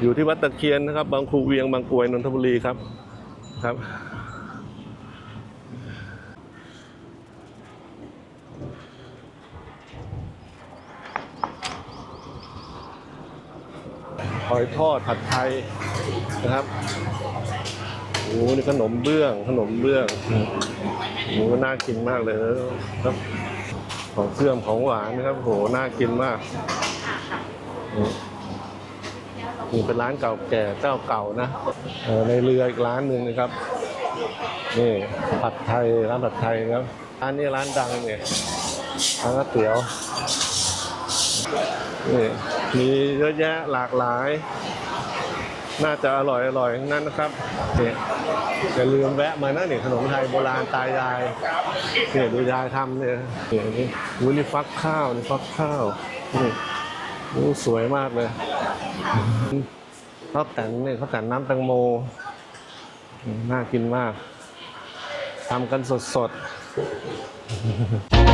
อยู่ที่วัดตะเคียนนะครับ บางครูเวียงบางกวยนนทบุรีครับครับ หอยทอดผัดไทยนะครับโอ้โหนี่ขนมเบื้อง ขนมเบื้องโอ้น่ากินมากเลยครับ ของเสื่อมของหวานนะครับโหน่ากินมาก นี่เป็นร้านเก่าแก่เจ้าเก่านะในเรืออีกร้านหนึ่งนะครับ นี่ผัดไทยร้านผัดไทยครับร้านนี้ร้านดังเนี่ยร้านก๋วยเตี๋ยวนี่มีเยอะแยะหลากหลาย น่าจะอร่อยอร่อยนั้นนะครับเนี่ยอย่าลืมแวะมานะเนี่ยขนมไทยโบราณตายายเนี่ยดูยายทำเนี่ยเนี่ยนี่วุ้นฟักข้าวนี่ฟักข้าวนี่ สวยมากเลยข้าวแต่นเนี่ยข้าวแต่นน้ำแตงโมอืมน่ากินมากทำกันสดๆ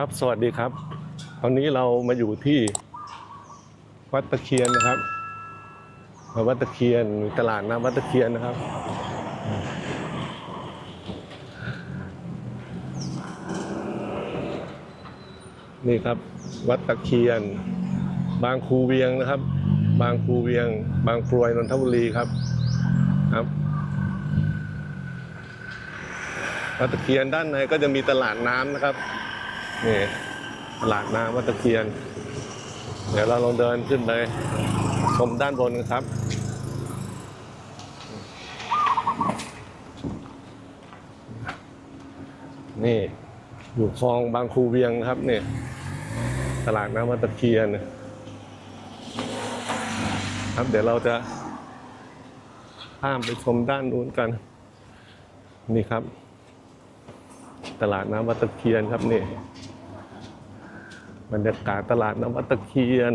ครับ สวัสดีครับ ตอนนี้เรามาอยู่ที่วัดตะเคียนนะครับวัดตะเคียนตลาดน้ำวัดตะเคียนนะครับ นี่ครับ วัดตะเคียน บางครูเวียงนะครับ บางครูเวียง บางกรวยนนทบุรีครับครับวัดตะเคียนด้านในก็จะมีตลาดน้ำนะครับ นี่ตลาดน้ำวัดตะเคียน เดี๋ยวเราลองเดินขึ้นไปชมด้านบนกันครับ นี่อยู่คลองบางครูเวียงนะครับนี่ตลาดน้ำวัดตะเคียน ครับเดี๋ยวเราจะข้ามไปชมด้านนู้นกัน นี่ครับ ตลาดน้ำวัดตะเคียนครับนี่ บรรยากาศตลาดน้ำวัดตะเคียน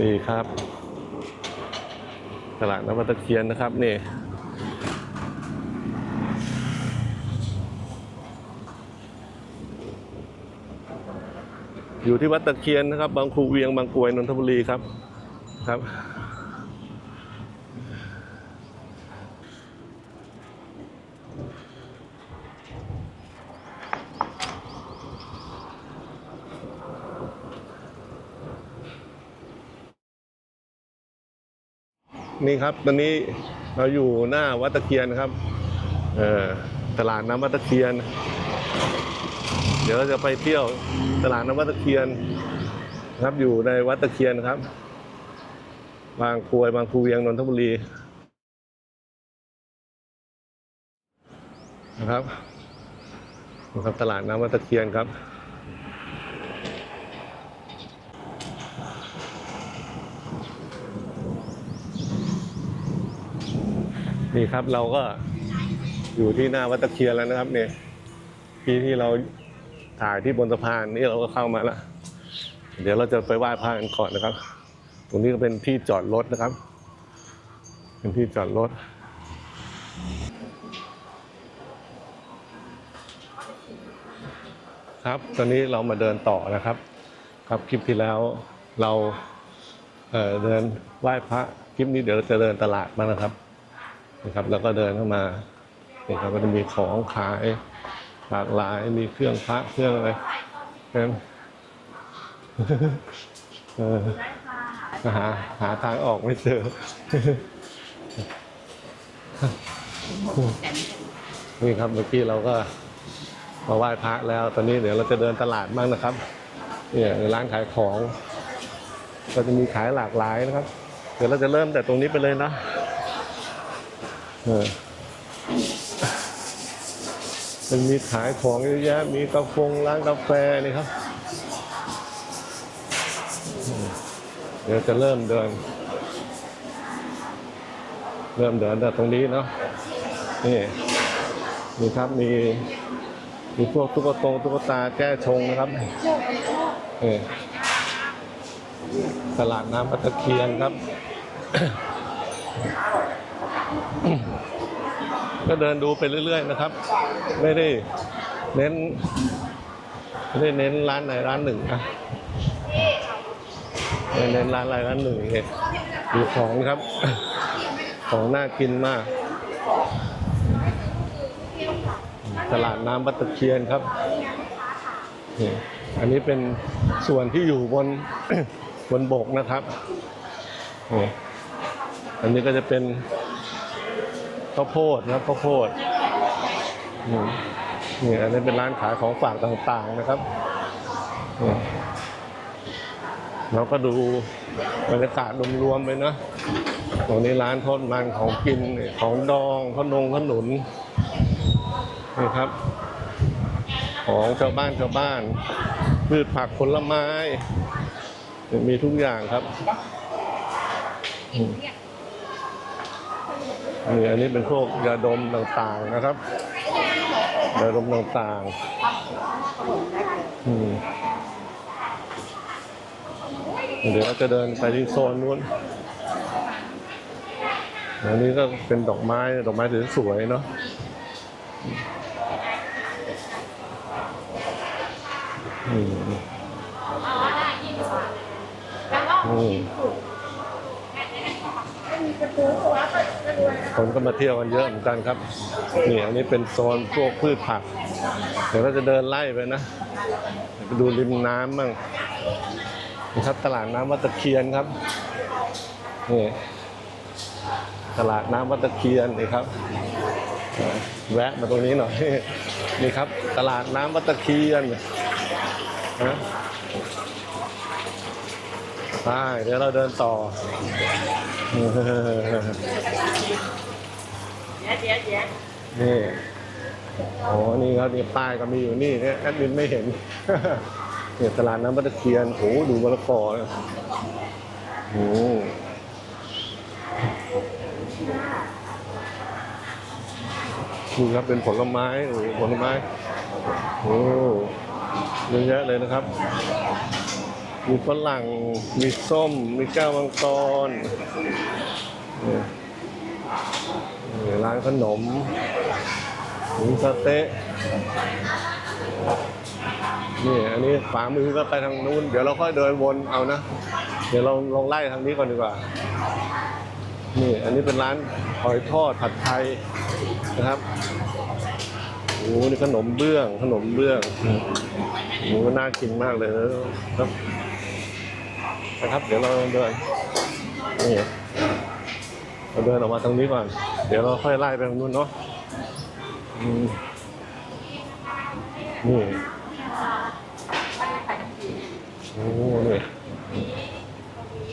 นี่ครับ ตลาดน้ำวัดตะเคียนนะครับนี่อยู่ที่วัดตะเคียนนะครับ บางคูเวียงบางกรวยนนทบุรีครับครับ นี่ครับตอนนี้เราอยู่หน้าวัดตะเคียนครับตลาดน้ำวัดตะเคียน เดี๋ยวเราจะไปเที่ยวตลาดน้ำวัดตะเคียนครับอยู่ในวัดตะเคียนครับ บางกรวยบางครูเวียงนนทบุรีนะครับนะครับตลาดน้ำวัดตะเคียนครับ นี่ครับเราก็อยู่ที่หน้าวัดตะเคียนแล้วนะครับเนี่ยที่ที่เราถ่ายที่บนสะพานนี่เราก็เข้ามาแล้วเดี๋ยวเราจะไปไหว้พระกันก่อนนะครับ ตรงนี้ก็เป็นที่จอดรถนะครับ เป็นที่จอดรถครับ ตอนนี้เรามาเดินต่อนะครับ ครับคลิปที่แล้วเราเเดินไหว้พระคลิปนี้เดี๋ยวเราจะเดินตลาดบ้างนะครับ นะครับ แล้วก็เดินเข้ามานี่ครับก็จะมีของขายหลากหลายมีเครื่องพระเครื่องอะไรนั้นเออหาหาทางออกไม่เจอนี่ครับเมื่อกี้เราก็มาไหว้พระแล้ว ตอนนี้เดี๋ยวเราจะเดินตลาดบ้างนะครับ เนี่ยร้านขายของ ก็จะมีขายหลากหลายนะครับ เดี๋ยวเราจะเริ่มแต่ตรงนี้ไปเลยนะ เออมันมีขายของเยอะแยะ มีกาแฟร้านกาแฟนี่ครับ เดี๋ยวจะเริ่มเดิน เริ่มเดินจากตรงนี้เนาะ นี่นี่ครับ มี มีพวกตุ๊กตงตุ๊กตาแก้ชงนะครับนี่ตลาดน้ำปัตตะเคียนครับ ก็เดินดูไปเรื่อยๆนะครับ ไม่ได้เน้น ไม่ได้เน้นร้านไหนร้านหนึ่งนะไม่เน้นร้านอะไรร้านหนึ่งเนี่ยดูของครับ ของน่ากินมาก ตลาดน้ำบัตตะเคียนครับอันนี้เป็นส่วนที่อยู่บนบนบกนะครับ อันนี้ก็จะเป็น ข้าวโพดนะครับข้าวโพดนี่อันนี้เป็นร้านขายของฝากต่างๆนะครับเราก็ดูบรรยากาศรวมๆไปนะตรงนี้ร้านทอดมันของกินของดองขนมขนุนนี่ครับ ของชาวบ้านชาวบ้านพืชผักผลไม้ มีทุกอย่างครับ นี่อันนี้เป็นพวกยาดมต่างๆนะครับยาดมต่างๆอืมเดี๋ยวเราจะเดินไปที่โซนนู้น อันนี้ก็เป็นดอกไม้ ดอกไม้สวยๆเนาะ อืมอืม คนก็มาเที่ยวกันเยอะเหมือนกันครับนี่อันนี้เป็นโซนพวกพืชผัก เดี๋ยวเราจะเดินไล่ไปนะไปดูริมน้ำบ้างนี่ครับตลาดน้ำวัดตะเคียนครับนี่ตลาดน้ำวัดตะเคียนนี่ครับ แวะมาตรงนี้หน่อยนี่ครับ ตลาดน้ำวัดตะเคียนนะไปเดี๋ยวเราเดินต่อ เดี๋ยวเดี๋ยวเดี๋ยวนี่โอ้นี่ครับนี่ป้ายก็มีอยู่นี่เนี่ยแอดมินไม่เห็นเนี่ยตลาดน้ำวัตะเคียนโหดูมะละกอเลยโอ้นี่ครับเป็นผลไม้โอ้ผลไม้โอ้เยอะแยะเลยนะครับ มีฝรั่ง มีส้ม มีก้วมังกรเนี่ยร้านขนมหมูสะเต๊ะนี่อันนี้ขวามือก็ไปทางนู้น เดี๋ยวเราค่อยเดินวนเอานะ เดี๋ยวเราลองไล่ทางนี้ก่อนดีกว่า นี่อันนี้เป็นร้านหอยทอดผัดไทยนะครับโอ้โหนี่ขนมเบื้อง ขนมเบื้องโอ้โหน่ากินมากเลยนะครับ นะครับ เดี๋ยวเราเดินนี่เราเดินออกมาตรงนี้ก่อน เดี๋ยวเราค่อยไล่ไปทางนู้นเนาะนี่โอ้นี่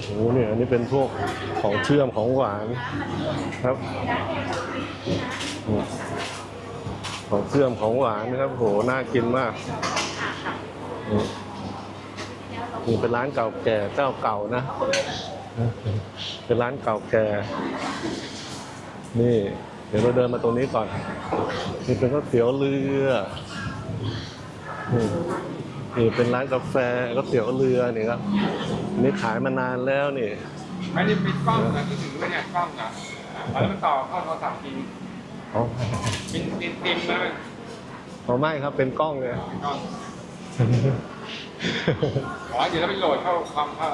โอ้นี่อันนี้เป็นพวกของเชื่อมของหวานครับของเชื่อมของหวานนะครับโหน่ากินมาก นี่นี่เป็นร้านเก่าแก่เจ้าเก่านะ เป็นร้านเก่าแก่ นี่ เดี๋ยวเราเดินมาตรงนี้ก่อน นี่เป็นก๋วยเตี๋ยวเรือนี่นี่เป็นร้านกาแฟก๋วยเตี๋ยวเรือนี่ครับอันนี่ขายมานานแล้วนี่ไม่ได้ปิดกล้องนะที่ถือว่าเนี่ยกล้องอะแล้วมันต่อเข้าโทรศัพท์จริงอ๋อปิดติดติมแล้วอ๋อไม่ครับเป็นกล้องเลยกล้อง อ๋อเดี๋ยวเราไปโหลดเข้าความเข้า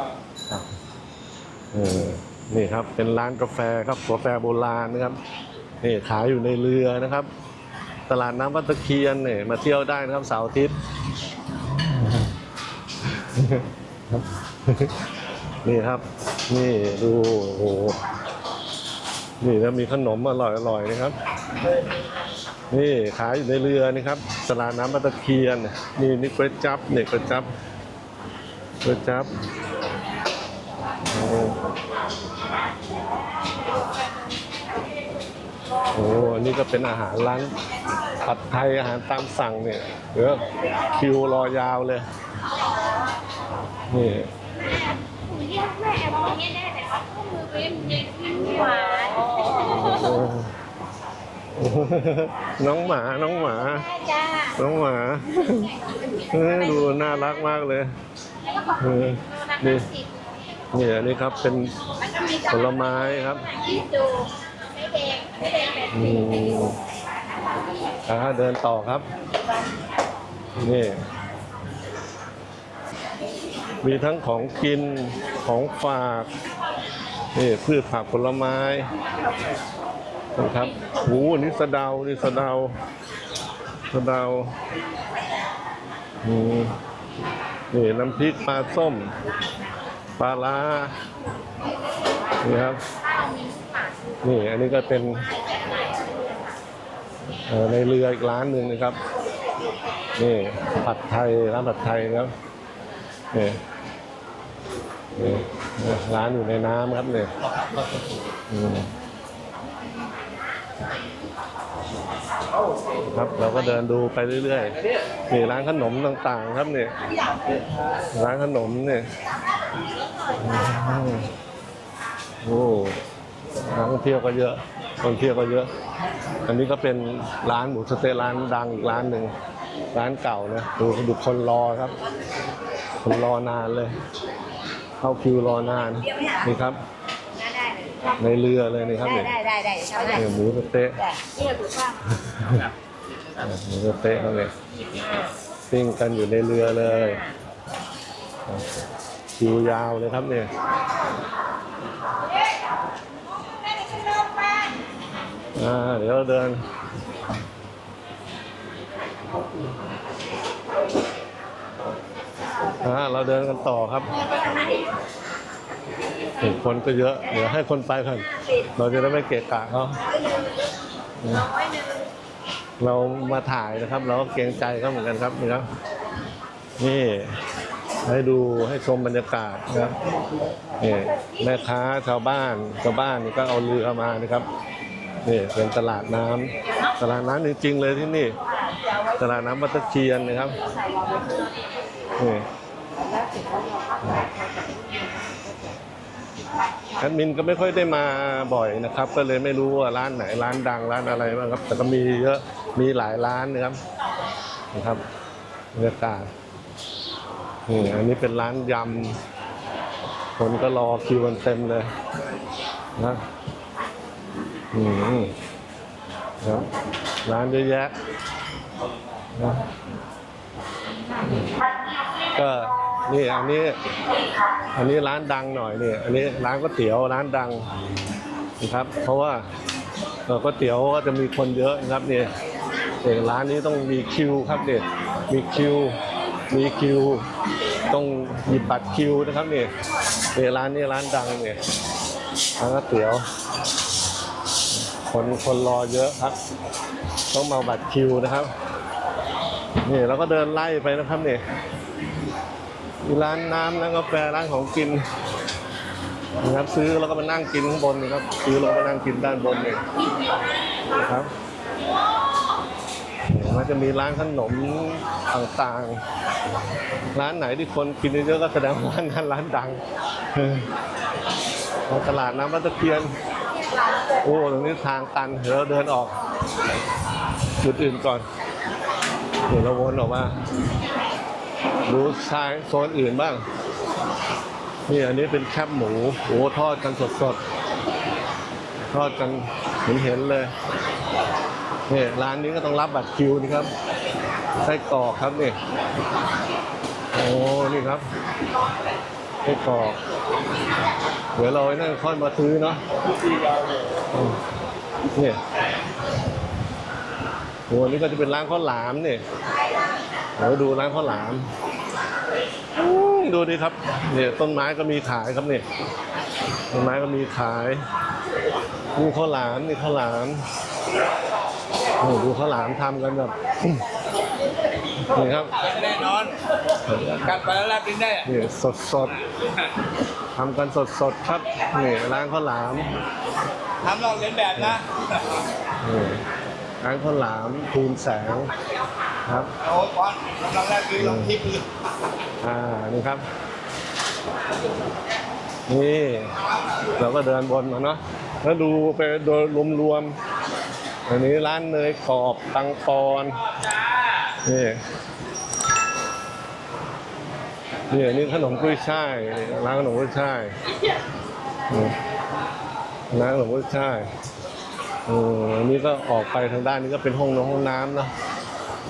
เออนี่ครับ เป็นร้านกาแฟครับกาแฟโบราณนะครับนี่ขายอยู่ในเรือนะครับ ตลาดน้ำวัดตะเคียนเนี่ยมาเที่ยวได้นะครับเสาร์อาทิตย์นี่ครับ นี่ดูโอ้โหนี่แล้วมีขนมอร่อยอร่อยๆนะครับ นี่ขายอยู่ในเรือนี่ครับตลาดน้ำวัดตะเคียน นี่นี่ก๋วยจั๊บเนี่ยก๋วยจั๊บก๋วยจั๊บโอ้โหอันนี้ก็เป็นอาหารร้านผัดไทยอาหารตามสั่งเนี่ยเดี๋ยวคิวรอยาวเลย นี่ผมเรียกแม่แอบมองแน่ๆแต่เขาก็มือเป็นเด็กกินหวานโอ้ น้องหมา น้องหมาแม่จ้าน้องหมาเออดูน่ารักมากเลยเออดูนี่นะสิบนี่อันนี้ครับเป็นมันก็มีผลไม้ครับยี่ดูไม่แดงไม่แดงแบบอืมอ่าเดินต่อครับ นี่ มีทั้งของกินของฝาก นี่พืชผักผลไม้ นะครับโอ้อันนี่สะเดานี่สะเดาสะเดาอืมนี่น้ำพริกปลาส้ม ปลาล้านี่ครับ นี่อันนี้ก็เป็นในเรืออีกร้านหนึ่งนะครับ นี่ผัดไทยร้านผัดไทยนะครับนี่นี่ร้านอยู่ในน้ำครับเนี่ยอืม ครับเราก็เดินดูไปเรื่อยๆนี่ร้านขนมต่างๆ ครับเนี่ยร้านขนมเนี่ยโอ้นักท่องเที่ยวก็เยอะคนเที่ยวก็เยอะ อันนี้ก็เป็นร้านหมูสเต๊ะร้านดังอีกร้านหนึ่งร้านเก่านะดูดูคนรอครับ คนรอนานเลย เข้าคิวรอนานนี่ครับ ในเรือเลยนี่ครับได้เนี่ยได้ได้ได้เช้าได้เนี่ยหมูสะเต๊ะได้นี่ถูกต้องหมูสะเต๊ะครับเนี่ยปิ้งกันอยู่ในเรือเลย คิวยาวเลยครับเนี่ยอ่าเดี๋ยวเราเดิน อ่าเราเดินกันต่อครับ เห็นคนก็เยอะ เดี๋ยวให้คนไปก่อนเราจะได้ไม่เกะกะเขาเรามาถ่ายนะครับ เราก็เกรงใจเขาเหมือนกันครับนี่ครับนี่ให้ดูให้ชมบรรยากาศนะครับนี่แม่ค้าชาวบ้านชาวบ้านก็เอาเรือมานะครับนี่เป็นตลาดน้ำตลาดน้ำจริงๆเลยที่นี่ ตลาดน้ำบัตตะเคียนนะครับนี่ แอดมินก็ไม่ค่อยได้มาบ่อยนะครับ ก็เลยไม่รู้ว่าร้านไหนร้านดังร้านอะไรบ้างครับ แต่ก็มีเยอะมีหลายร้านนะครับนะครับบรรยากาศนี่อันนี้เป็นร้านยำคนก็รอคิวกันเต็มเลยนะอืมครับร้านเยอะแยะนะก็ นี่อันนี้ อันนี้ร้านดังหน่อยนี่อันนี้ร้านก๋วยเตี๋ยวร้านดังนะครับ เพราะว่าก๋วยเตี๋ยวก็จะมีคนเยอะนะครับเนี่ยเนี่ยร้านนี้ต้องมีคิวครับเนี่ยมีคิว มีคิว ต้องหยิบบัตรคิวนะครับเนี่ยเนี่ยร้านนี้ร้านดังเนี่ยร้านก๋วยเตี๋ยว คนคนรอเยอะครับ ต้องมาเอาบัตรคิวนะครับนี่เราก็เดินไล่ไปนะครับเนี่ย มีร้านน้ำร้านกาแฟร้านของกินนะครับซื้อแล้วก็มานั่งกินข้างบนนะครับซื้อแล้วก็มานั่งกินด้านบนเนี่ยนะครับมันจะมีร้านขนมต่างๆ ร้านไหนที่คนกินเยอะก็แสดงว่าร้านนั้นร้านดังตลาดน้ำวัตะเคียน โอ้ตรงนี้ทางตันเดี๋ยวเราเดินออก จุดอื่นก่อน เดี๋ยวเราวนออกมา ดูชายโซนอื่นบ้าง นี่อันนี้เป็นแคบหมูโอ้ทอดกันสดๆทอดกันเห็นเห็นเลยนี่ร้านนี้ก็ต้องรับบัตรคิวนี่ครับไส้กรอกครับนี่โอ้นี่ครับไส้กรอกเดี๋ยวเราไอ้นั่นค่อยมาซื้อเนาะนี่โอ้นี่ก็จะเป็นร้านข้าวหลามนี่ ดี๋ยวดูร้านข้าวหลามอืมดูดิครับเนี่ยต้นไม้ก็มีขายครับเนี่ยต้นไม้ก็มีขายนี่ข้าวหลามนี่ข้าวหลามโอ้ดูข้าวหลามทำกันแบบนี่ครับแน่นอนกัดไปแล้วแลบลิ้นได้อะนี่สดสดๆทำกันสดสดๆครับนี่ร้านข้าวหลามทำลองเลียนแบบนะนี่ร้านข้าวหลามภูนแสง ครับโอ้ยก่อนกำลังแลบลิ้นลองทิปเลยอ่านี่ครับ นี่ เราก็เดินบนมาเนาะแล้วดูไปโดยรวมๆอันนี้ร้านเนยกรอบตังปอนนี่นี่อันนี้ขนมกุ้ยช่ายนี่ร้านขนมกุ้ยช่ายนี่ร้านขนมกุ้ยช่ายเอออันนี้ก็ออกไปทางด้านนี้ก็เป็นห้องน้ำห้องน้ำเนาะเ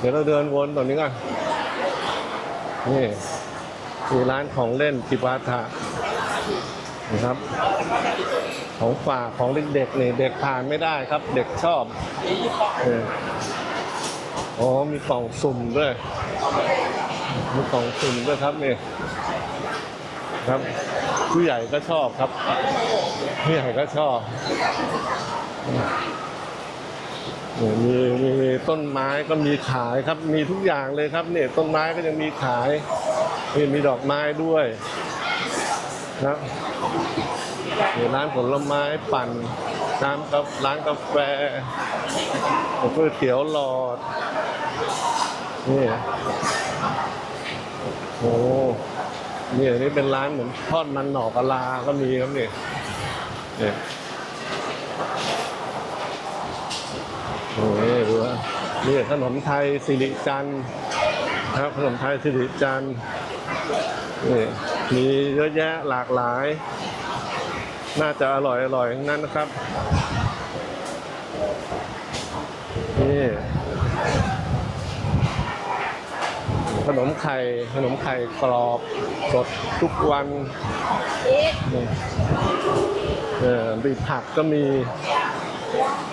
ดี๋ยวเราเดินวนตรงนี้ก่อน นี่มีร้านของเล่นจิปาถะนะครับ ของฝากของเด็กๆนี่เด็กทานไม่ได้ครับ เด็กชอบเอออ๋อมีกล่องสุ่มด้วยมีกล่องสุ่มด้วยครับนี่ครับผู้ใหญ่ก็ชอบครับผู้ใหญ่ก็ชอบ มีมีต้นไม้ก็มีขายครับ มีทุกอย่างเลยครับเนี่ยต้นไม้ก็ยังมีขายนี่มีดอกไม้ด้วยครับนี่ร้านผลไม้ปั่นน้ำกับร้านกาแฟก๋วยเตี๋ยวหลอดนี่โอ้นี่อันนี้เป็นร้านเหมือนทอดมันหน่อกะลาก็มีครับเนี่ยเนี่ย โอ้ยดูว่านี่ขนมไทยสิริจันทร์ครับขนมไทยสิริจันทร์นี่มีเยอะแยะหลากหลาย น่าจะอร่อยอร่อยทั้งนั้นนะครับนี่ขนมไข่ขนมไข่กรอบสดทุกวันนี่เออมีผักก็มี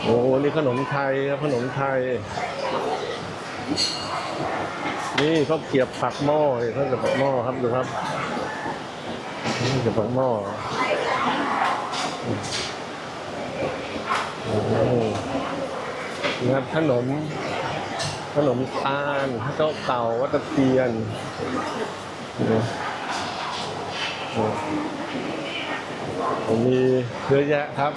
โอ้โหนี่ขนมไทยครับขนมไทย นี่ข้าวเกียบปักหม้อนี่ข้าวเกียบปักหม้อครับดูครับนี่เกียบปักหม้อนี่ครับขนม ขนมตาลเจ้าเต่าวัตเตียนมีเยอะแยะครับ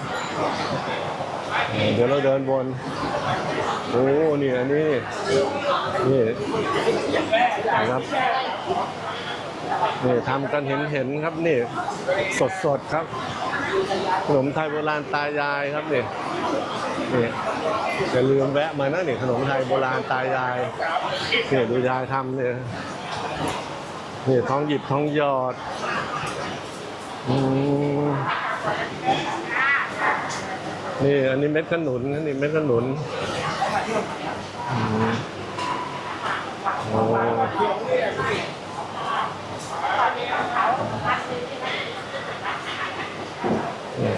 เดี๋ยวเราเดินบนโอ้นี่อันนี้นี่นะครับนี่ทำกันเห็นเห็นครับนี่สดสดครับขนมไทยโบราณตายายครับนี่นี่อย่าลืมแวะมานะนี่ขนมไทยโบราณตายายนี่ดูยายทำเนี่ยนี่ท้องหยิบท้องหยอดอืม นี่อันนี้เม็ดขนุนนี่เม็ดขนุน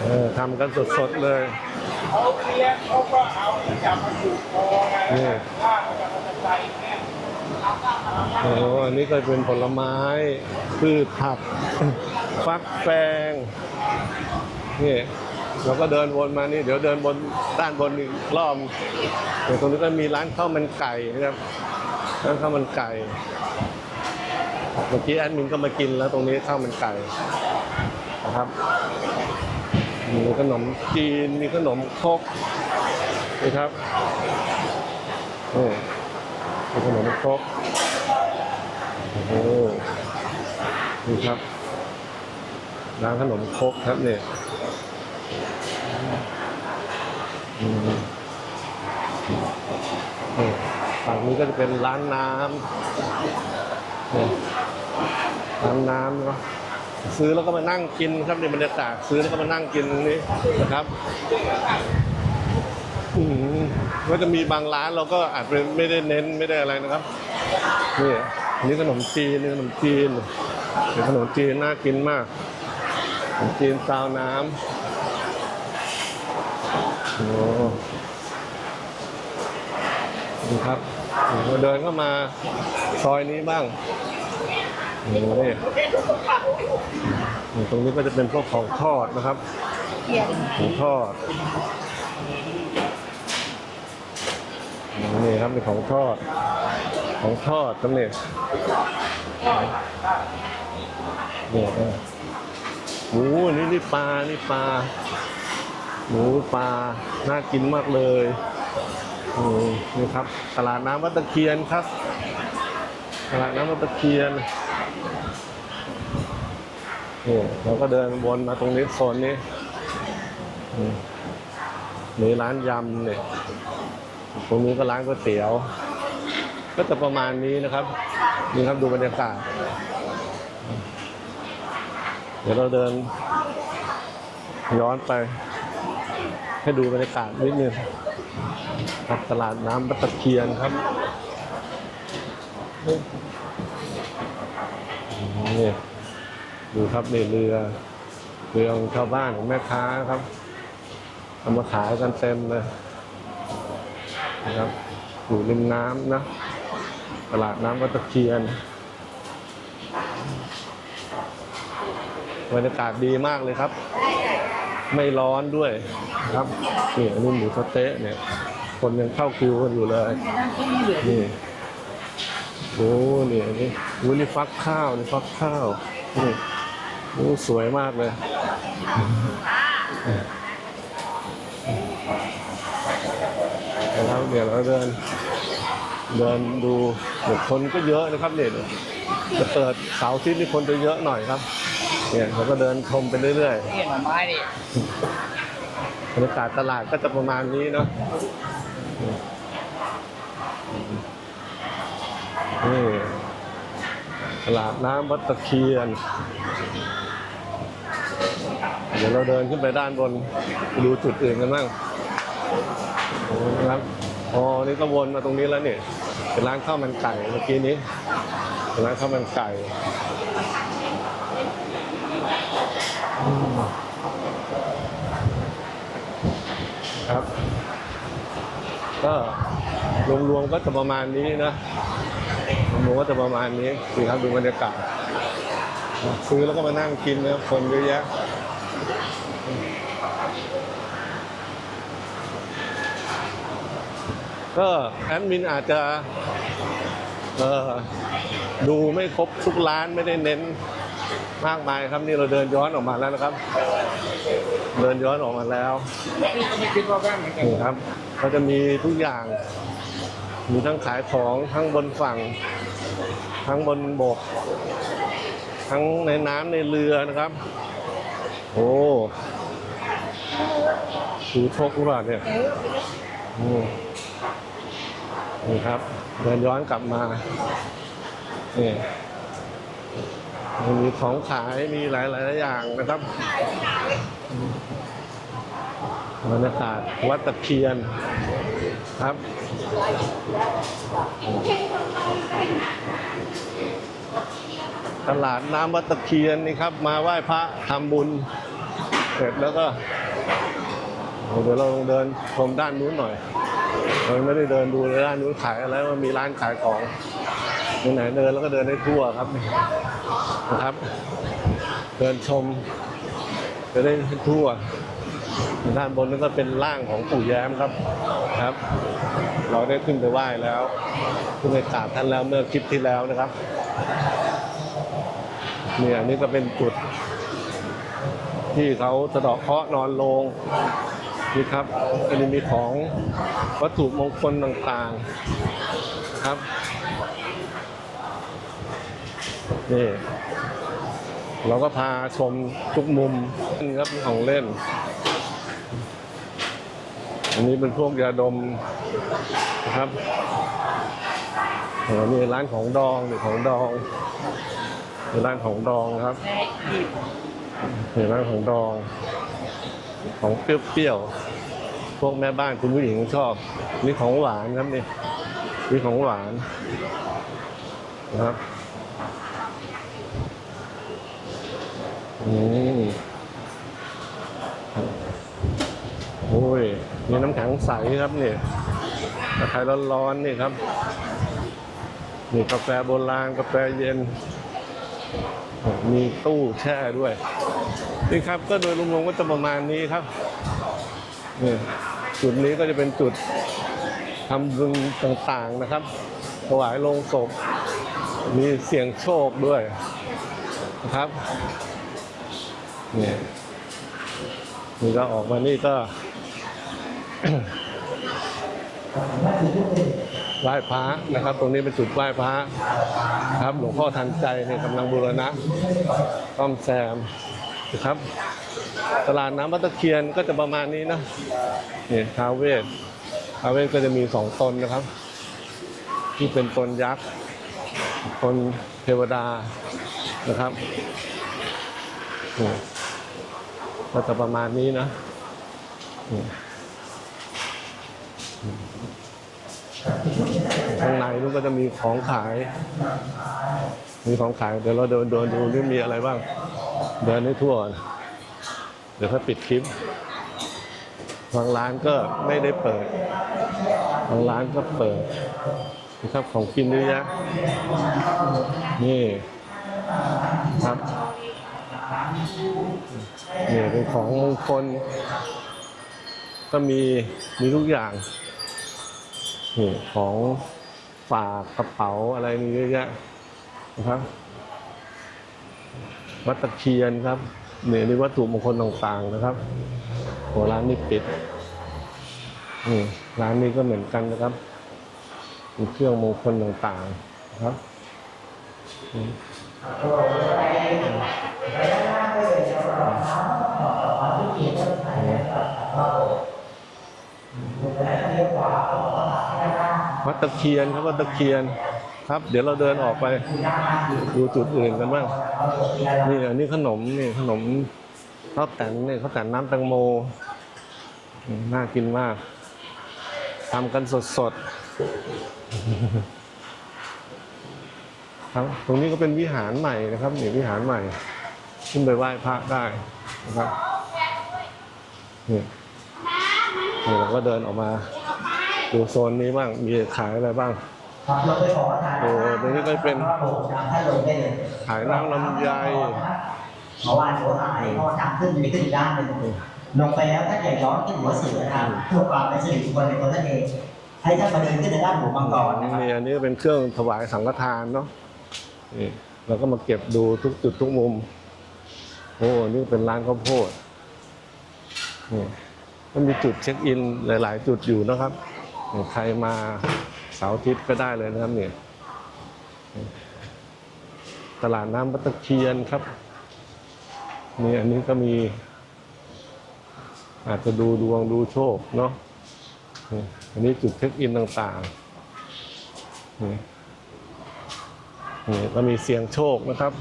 โอ้ทำกันสดๆเลยเขาเลี้ยงเขาก็เอาจับมาถูกคอไงนี่ว่าจะมันใจเนี่โอ้อันนี้ก็เป็นผลไม้ พืชผัก ฟักแฟงนี่ เราก็เดินวนมานี่เดี๋ยวเดินบนด้านบนอีกรอบเดี๋ยวตรงนี้ก็มีร้านข้าวมันไก่นะครับร้านข้าวมันไก่เมื่อกี้แอดมินก็มากินแล้วตรงนี้ข้าวมันไก่นะครับมีขนมจีนมีขนมครกนี่ครับนี่มีขนมครกโอ้โหนี่ครับร้านขนมครกครับเนี่ยอืมนี่ ฝั่งนี้ก็จะเป็นร้านน้ำร้านน้ำเนาะซื้อแล้วก็มานั่งกินครับในบรรยากาศซื้อแล้วก็มานั่งกินตรงนี้นะครับอืมก็จะมีบางร้านเราก็อาจไม่ได้เน้นไม่ได้อะไรนะครับนี่นี่ขนมจีนนี่ขนมจีนนี่ขนมจีนน่ากินมากขนมจีนซาวน้ำ โอ้ดูครับเราเดินเข้ามาซอยนี้บ้างโอ้ยตรงนี้ก็จะเป็นพวกของทอดนะครับของทอดนี่ครับเป็นของทอด ของทอดครับเนี่ยนี่ยนะโอ้โหนี่นี่ปลา นี่ปลา หมูปลา น่ากินมากเลยโอ้นี่ครับ ตลาดน้ำวัดตะเคียนครับ ตลาดน้ำวัดตะเคียนนี่เราก็เดินวนมาตรงนี้โซนนี้มีร้านยำเนี่ย ตรงนี้ก็ร้านก๋วยเตี๋ยว ก็จะประมาณนี้นะครับ นี่ครับดูบรรยากาศ เดี๋ยวเราเดินย้อนไป ให้ดูบรรยากาศนิดนึงครับตลาดน้ำบัตตะเคียนครับนี่ดูครับนี่เรือเรือของชาวบ้านของแม่ค้าครับเอามาขายกันเต็มเลยนะครับอยู่ริมน้ำนะ ตลาดน้ำวัตะเคียนบรรยากาศดีมากเลยครับ ไม่ร้อนด้วยครับนี่อันนี้หมูสะเต๊ะเนี่ย คนยังเข้าคิวกันอยู่เลย นี่โอ้นี่อันนี่โอ้นี่ฟักข้าวนี่ฟักข้าวนี่โอ้สวยมากเลยแล้วเดี๋ยวเราเดิน เดินดูเดี๋ยวคนก็เยอะนะครับเนี่ยจะเปิดเสาร์ที่นี่คนจะเยอะหน่อยครับ เนี่ยเราก็เดินชมไปเรื่อยนี่หน่อไม้นี่ๆบรรยากาศตลาดก็จะประมาณนี้เนาะนี่ตลาดน้ำวัดตะเคียน เดี๋ยวเราเดินขึ้นไปด้านบนไปดูจุดอื่นกันบ้างโอ้นะครับอ๋อนี่ก็วนมาตรงนี้แล้วเนี่ยเป็นร้านข้าวมันไก่เมื่อกี้นี้เป็นร้านข้าวมันไก่อืม ครับ ก็รวมๆก็จะประมาณนี้นะรวมๆก็จะประมาณนี้ดีครับดูบรรยากาศซื้อแล้วก็มานั่งกินนะคนเยอะแยะก็แอดมินอาจจะดูไม่ครบทุกร้านไม่ได้เน้น มากมายครับนี่เราเดินย้อนออกมาแล้วนะครับ เดินย้อนออกมาแล้วพี่ก็ไม่คิดว่าแว่นเหมือนกันนี่ครับก็จะมีทุกอย่าง มีทั้งขายของทั้งบนฝั่ง ทั้งบนบก ทั้งในน้ำในเรือนะครับ โอ้ชูชกหรือเปล่าเนี่ยนี่ครับ เดินย้อนกลับมานี่ มีของขายมีหลายหลายอย่างนะครับบรรยากาศวัดตะเคียนครับตลาดน้ำวัดตะเคียนนี่ครับ มาไหว้พระทำบุญ เสร็จแล้วก็เดี๋ยวเราลองเดินชมด้านนู้นหน่อยเราไม่ได้เดินดูเลยด้านนู้นขายอะไรมันมีร้านขายของไหนๆเดินแล้วก็เดินได้ทั่วครับ นะครับ เดินชมจะได้ทั่วด้านบนนั้นก็เป็นร่างของปู่แย้มครับครับ เราได้ขึ้นไปไหว้แล้ว ขึ้นไปกราบท่านแล้วเมื่อคลิปที่แล้วนะครับเนี่ยนี่ก็เป็นจุด ที่เขาสะเดาะเคราะห์นอนลงนี่ครับก็จะมีของวัตถุมงคลต่างๆครับ นี่เราก็พาชมทุกมุมนี่ครับของเล่น อันนี้เป็นพวกยาดมนะครับอันนี้ร้านของดองนี่ของดองนี่ร้านของดองครับแม่หยิบนี่ร้านของดอง ของเปรี้ยวๆ พวกแม่บ้านคุณผู้หญิงชอบ นี่ของหวานครับนี่นี่ของหวานนะครับ โอ้ยมีน้ำแข็งใสครับเนี่ยกาแฟร้อนๆนี่ครับ นี่กาแฟโบราณกาแฟเย็น มีตู้แช่ด้วย นี่ครับก็โดยรวมๆก็จะประมาณนี้ครับนี่จุดนี้ก็จะเป็นจุดทำบุญต่างๆนะครับ ถวายลงศพ มีเสียงโชคด้วยนะครับ นี่นี่ก็ออกมานี่ก็ไหว้พระนะครับ ตรงนี้เป็นจุดไหว้พระครับ หลวงพ่อทันใจเนี่ยกำลังบูรณะซ่อมแซมนะครับตลาดน้ำวัตะเคียนก็จะประมาณนี้นะนี่ท้าเวสท้าเวสก็จะมีสองตนนะครับ ที่เป็นตนยักษ์ตนเทวดานะครับ ก็จะประมาณนี้นะข้างในนู้นก็จะมีของขาย มีของขาย เดี๋ยวเราเดินเดินดูนี่มีอะไรบ้าง เดินให้ทั่ว เดี๋ยวถ้าปิดคลิปบางร้านก็ไม่ได้เปิดบางร้านก็เปิดนะครับของกินเยอะแยะนี่ครับ เป็นของมงคลก็มีมีทุกอย่างนี่ของฝากกระเป๋าอะไรมีเยอะแยะนะครับ วัดตะเคียนครับเนี่ยนี่วัตถุมงคลต่างๆนะครับโหร้านนี้ปิดนี่ร้านนี้ก็เหมือนกันนะครับมีเครื่องมงคลต่างๆนะครับนี่ วัดตะเคียนครับวัดตะเคียนครับ เดี๋ยวเราเดินออกไปดูจุดอื่นกันบ้างนี่อันนี้ขนมนี่ขนมข้าวแตนนี่ข้าวแตนน้ำแตงโมอืมน่ากินมากทำกันสดๆครับตรงนี้ก็เป็นวิหารใหม่นะครับนี่วิหารใหม่ ขึ้นไปไหว้พระได้นะครับนี่ นี่เราก็เดินออกมาดูโซนนี้บ้าง มีขายอะไรบ้างครับเราไปขอทานโอ้ตรงนี้ก็เป็นครับผมทางท่านลงได้เลยขายน้ำลำไยเมื่อวานหัวหายเพราะว่าทางขึ้นมีขึ้นอีกด้านหนึ่งลงไปแล้วถ้าอย่าย้อนขึ้นหัวเสือนะครับเพื่อความเป็นสิริมงคลในตัวท่านเองให้ท่านมาเดินขึ้นในด้านหัวมังกรนะครับนี่อันนี้เป็นเครื่องถวายสังฆทานเนาะนี่เราก็มาเก็บดูทุกจุดทุกมุม โอ้นี่เป็นร้านข้าวโพดนี่ มันมีจุดเช็คอินหลาย ๆ จุดอยู่นะครับ ใครมาเสาร์อาทิตย์ก็ได้เลยนะครับเนี่ยตลาดน้ำบัตตะเคียนครับนี่อันนี้ก็มี อาจจะดูดวงดูโชคเนาะอันนี้จุดเช็คอินต่างๆนี่นี่ก็มีเสียงโชคนะครับ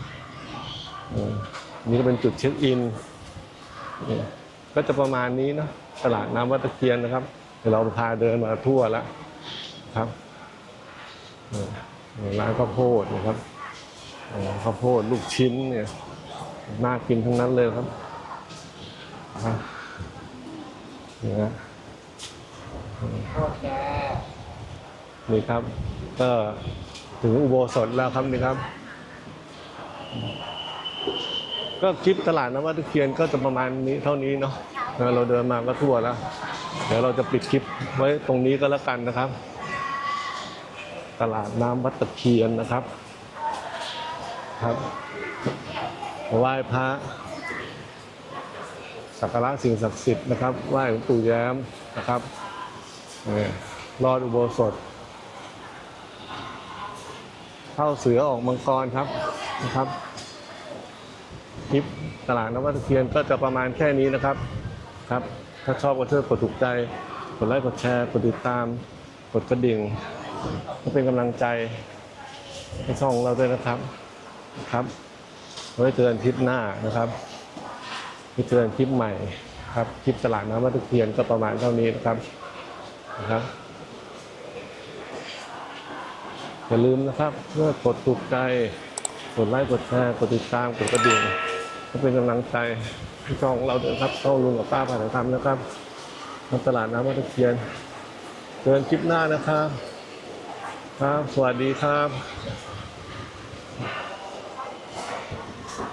อืมนี่ก็เป็นจุดเช็คอิน ก็จะประมาณนี้เนอะ ตลาดน้ำวัดตะเคียนนะครับเดี๋ยวเราพาเดินมาทั่วแล้วครับนี่นี่ร้านข้าวโพดนะครับอ๋อข้าวโพดลูกชิ้นเนี่ยน่ากินทั้งนั้นเลยครับอะนี่นะนี่ครับ ก็ถึงอุโบสถแล้วครับนี่ครับ ก็คลิปตลาดน้ำวัดตะเคียนก็จะประมาณนี้เท่านี้เนาะแล้ว เราเดินมาก็ทั่วแล้ว เดี๋ยวเราจะปิดคลิปไว้ตรงนี้ก็แล้วกันนะครับ ตลาดน้ำวัดตะเคียนนะครับ ครับไหว้พระสักการะสิ่งศักดิ์สิทธิ์นะครับไหว้หลวงปู่แย้มนะครับนี่ยรอดอุโบสถเข้าเสือออกมังกรครับนะครับคลิปตลาดนวัตเคียนก็จะประมาณแค่นี้นะครับ ครับ ถ้าชอบก็ช่วยกดถูกใจ กดไลค์กดแชร์กดติดตาม กดกระดิ่งเพื่อเป็นกำลังใจให้ช่องเราด้วยนะครับครับไว้เจอกันคลิปหน้านะครับไว้เจอกันคลิปใหม่ครับคลิปตลาดน้ำวัตเคียนก็ประมาณเท่านี้นะครับนะครับอย่าลืมนะครับเพื่อกดถูกใจ กดไลค์กดแชร์กดติดตามกดกระดิ่งเพื่อเป็นกำลังใจ ช่องเราเดินครับช่องลุงกับป้าผ่านธรรมนะครับทำตลาดน้ำมัตะเคียนเจอกันคลิปหน้านะครับ ครับ สวัสดีครับ